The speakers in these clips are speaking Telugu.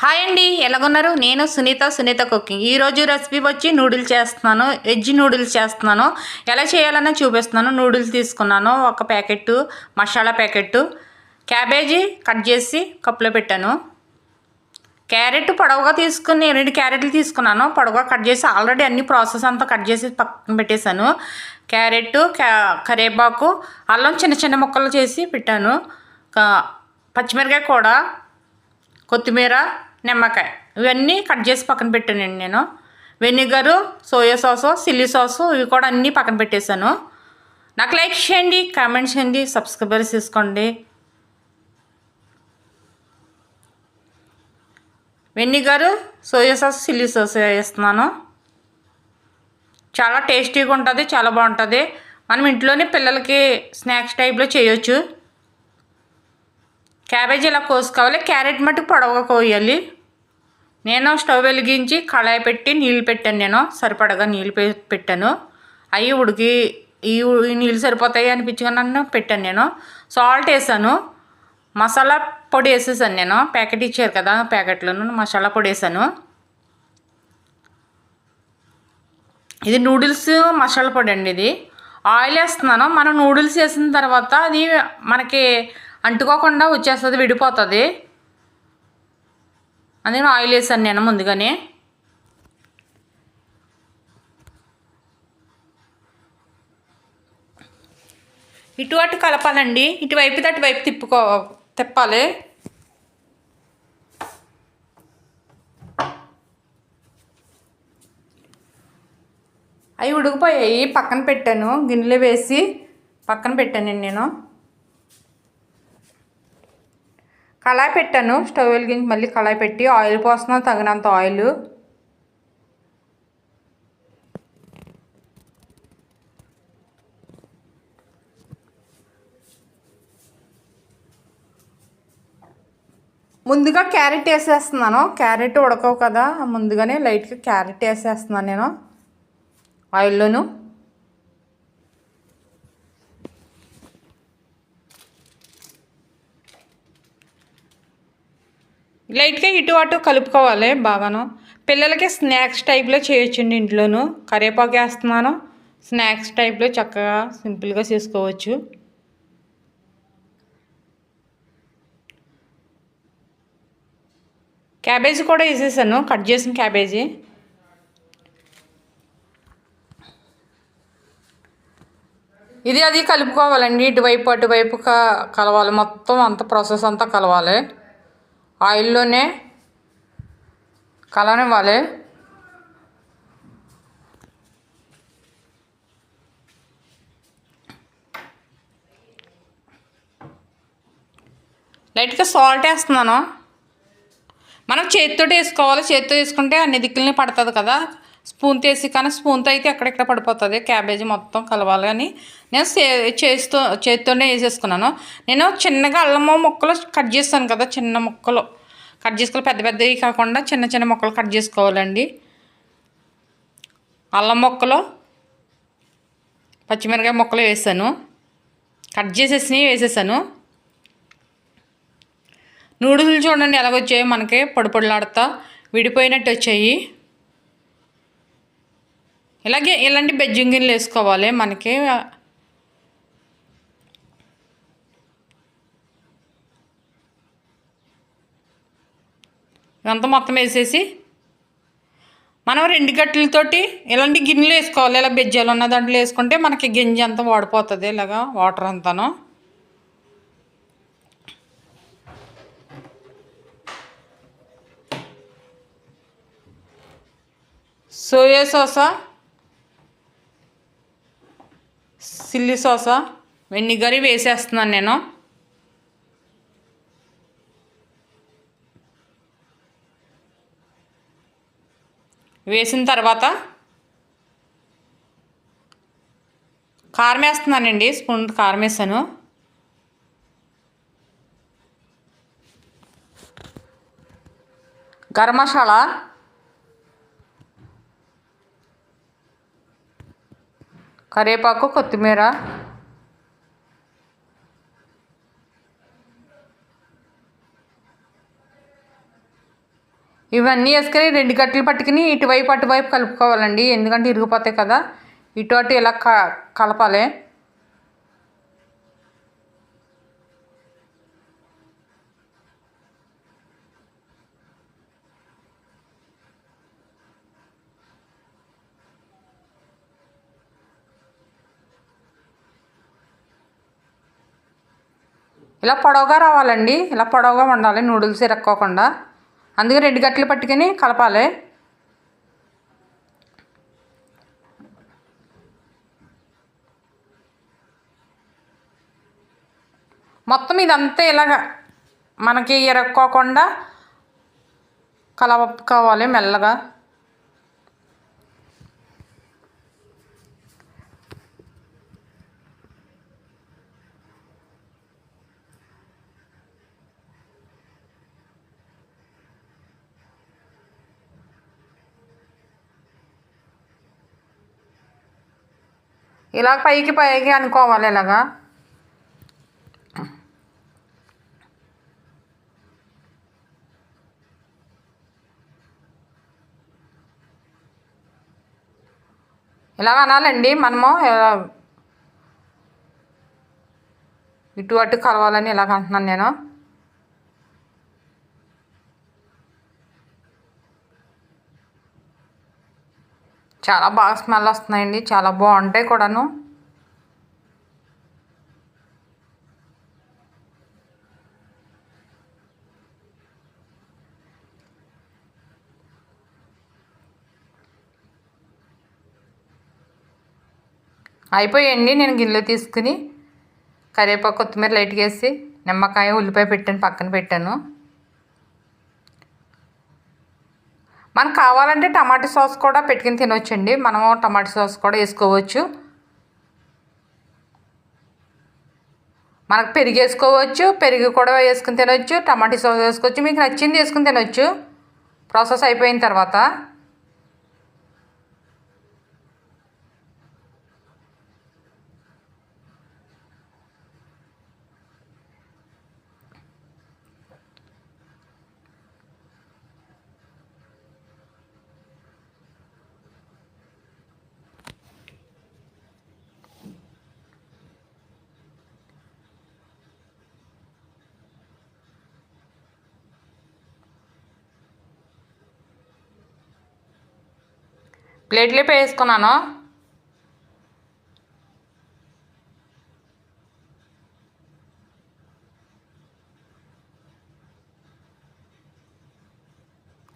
హాయ్ అండి ఎలాగున్నారు? నేను సునీత సునీత కుకింగ్. ఈరోజు రెసిపీ వచ్చి నూడిల్స్ చేస్తున్నాను వెజ్ నూడిల్స్ చేస్తున్నాను. ఎలా చేయాలన్నా చూపిస్తున్నాను. నూడిల్స్ తీసుకున్నాను ఒక packet masala packet cabbage cut చేసి కప్పులో పెట్టాను. క్యారెట్ పొడవుగా తీసుకుని రెండు క్యారెట్లు తీసుకున్నాను. పొడవుగా కట్ చేసి ఆల్రెడీ అన్ని ప్రాసెస్ అంతా కట్ చేసి పక్కన పెట్టేశాను. క్యారెట్ క్యా అల్లం చిన్న చిన్న ముక్కలు చేసి పెట్టాను. పచ్చిమిరకాయ కూడా కొత్తిమీర నిమ్మకాయ. ఇవన్నీ కట్ చేసి పక్కన పెట్టానండి నేను. Vinegar soya sauce chilli sauce ఇవి కూడా అన్నీ పక్కన పెట్టేశాను. నాకు లైక్ చేయండి కామెంట్ చేయండి సబ్స్క్రైబర్స్ తీసుకోండి vinegar soya sauce chilli sauce వేస్తున్నాను. చాలా టేస్టీగా ఉంటుంది చాలా బాగుంటుంది. మనం ఇంట్లోనే పిల్లలకి స్నాక్స్ టైప్లో చేయొచ్చు. క్యాబేజీ ఇలా కోసుకోవాలి. క్యారెట్ మట్టుకు పొడవగా కోయాలి. నేను స్టవ్ వెలిగించి కళాయి పెట్టి నీళ్ళు పెట్టాను నేను. సరిపడగా నీళ్ళు పె- పెట్టాను. అవి ఉడికి ఈ ఈ నీళ్ళు సరిపోతాయి అనిపించగా నన్ను పెట్టాను నేను. సాల్ట్ వేసాను. మసాలా పొడి వేసేసాను నేను. ప్యాకెట్ ఇచ్చారు కదా ప్యాకెట్లను మసాలా పొడి వేసాను. ఇది నూడిల్స్ మసాలా పొడి అండి ఇది. ఆయిల్ వేస్తున్నాను. మనం నూడిల్స్ వేసిన తర్వాత అది మనకి అంటుకోకుండా వచ్చేస్తుంది విడిపోతుంది. అందుకని ఆయిల్ వేసాను నేను ముందుగానే. ఇటు అటు కలపాలండి. ఇటువైపు అటువైపు తిప్పుకో తిప్పాలి. అవి ఉడికిపోయాయి. పక్కన పెట్టాను. గిన్నెలు వేసి పక్కన పెట్టానండి నేను. కళాయి పెట్టాను. స్టవ్ వెలిగించి మళ్ళీ కళాయి పెట్టి ఆయిల్ పోస్తున్నాను తగినంత ఆయిల్. ముందుగా క్యారెట్ వేసేస్తున్నాను. క్యారెట్ ఉడకవు కదా ముందుగానే లైట్గా క్యారెట్ వేసేస్తున్నాను నేను. ఆయిల్లోను. లైట్గా ఇటు అటు కలుపుకోవాలి బాగాను. పిల్లలకి స్నాక్స్ టైప్లో చేయొచ్చండి ఇంట్లోను. కరివేపాకు వేస్తున్నాను. స్నాక్స్ టైప్లో చక్కగా సింపుల్గా చేసుకోవచ్చు. క్యాబేజీ కూడా వేసేసాను. కట్ చేసిన క్యాబేజీ. ఇది అది కలుపుకోవాలండి. ఇటువైపు అటువైపు కలవాలి. మొత్తం అంత ప్రాసెస్ అంతా కలవాలి. ఆయిల్లోనే కలనివ్వాలి లైట్గా సాల్ట్ వేస్తున్నాను. మనం చేతితో వేసుకోవాలి. చేతితో వేసుకుంటే అన్ని దిక్కుల్ని పడుతుంది కదా. స్పూన్ తీసి కానీ స్పూన్తో అయితే ఎక్కడెక్కడ పడిపోతుంది? క్యాబేజీ మొత్తం కలవాలి. కానీ నేను చేస్తూ చేతితోనే వేసేసుకున్నాను. నేను చిన్నగా అల్లము ముక్కలు కట్ చేస్తాను కదా చిన్న ముక్కలు. కట్ చేసుకోవాలి పెద్ద పెద్దవి కాకుండా చిన్న చిన్న ముక్కలు కట్ చేసుకోవాలండి. అల్లం ముక్కలు పచ్చిమిరకాయ ముక్కలు వేసాను. కట్ చేసేసినవి వేసేసాను. నూడిల్స్ చూడండి ఎలాగొచ్చాయి మనకి పొడిపొడిలాడుతా విడిపోయినట్టు వచ్చాయి. ఇలాగే ఇలాంటి బెజ్జింగ్ గిన్నెలు వేసుకోవాలి మనకి? ఇదంతా మొత్తం వేసేసి మనం రెండు గట్టెలతోటి ఇలాంటి గిన్నెలు వేసుకోవాలి? ఇలా బెజ్జాలు ఉన్న దాంట్లో వేసుకుంటే మనకి గింజ అంతా వాడిపోతుంది ఇలాగా వాటర్ అంతాను. సోయా సాసా చిల్లీ సాసా వెనిగర్ వేసేస్తున్నాను నేను. వేసిన తర్వాత కారం వేస్తున్నానండి స్పూన్ కారం వేసాను గరం మసాలా కరివేపాకు కొత్తిమీర. ఇవన్నీ వేసుకొని రెండు గట్టలు పట్టుకుని ఇటువైపు అటువైపు కలుపుకోవాలండి. ఎందుకంటే ఇరిగిపోతాయి కదా. ఇటు అటు ఇలా క కలపాలి. ఇలా పొడవుగా రావాలండి. ఇలా పొడవుగా ఉండాలి నూడిల్స్ ఇరక్కోకుండా. అందుకే రెండు గట్టలు పట్టుకొని కలపాలి. మొత్తం ఇదంతా ఇలాగ మనకి ఇరక్కోకుండా కలపకోవాలి మెల్లగా. ఇలా పైకి పైకి అనుకోవాలి ఇలాగా. ఇలాగ అనాలండి మనము ఇటు అటు కలవాలని ఇలాగ అంటున్నాను నేను. చాలా బాగా స్మెల్ వస్తున్నాయండి చాలా బాగుంటాయి కూడాను. అయిపోయాయండి నేను గిన్నెలో తీసుకుని కరివేపాకు కొత్తిమీర లైట్గా వేసి నిమ్మకాయ ఉల్లిపాయ పెట్టాను పక్కన పెట్టాను. మనకు కావాలంటే టమాటా సాస్ కూడా పెట్టుకుని తినవచ్చండి మనము టమాటా సాస్ కూడా వేసుకోవచ్చు. మనకు పెరుగు వేసుకోవచ్చు పెరుగు కూడా వేసుకుని తినవచ్చు టమాటా సాస్ వేసుకోవచ్చు మీకు నచ్చింది వేసుకుని తినవచ్చు ప్రాసెస్ అయిపోయిన తర్వాత ప్లేట్లో వేసుకున్నాను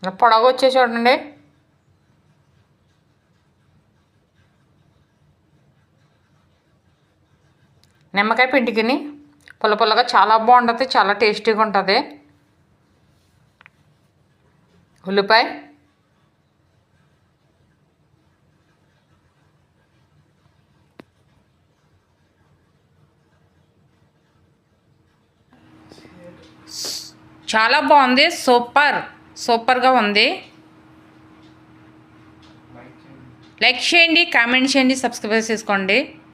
ఇలా పొడవు వచ్చే చూడండి. నిమ్మకాయ పిండికిని పుల్ల పుల్లగా చాలా బాగుంటుంది చాలా టేస్టీగా ఉంటుంది. ఉల్లిపాయ. చాలా బాగుంది. సూపర్. సూపర్గా ఉంది. లైక్ చేయండి కామెంట్ చేయండి సబ్స్క్రైబ్ చేసుకోండి.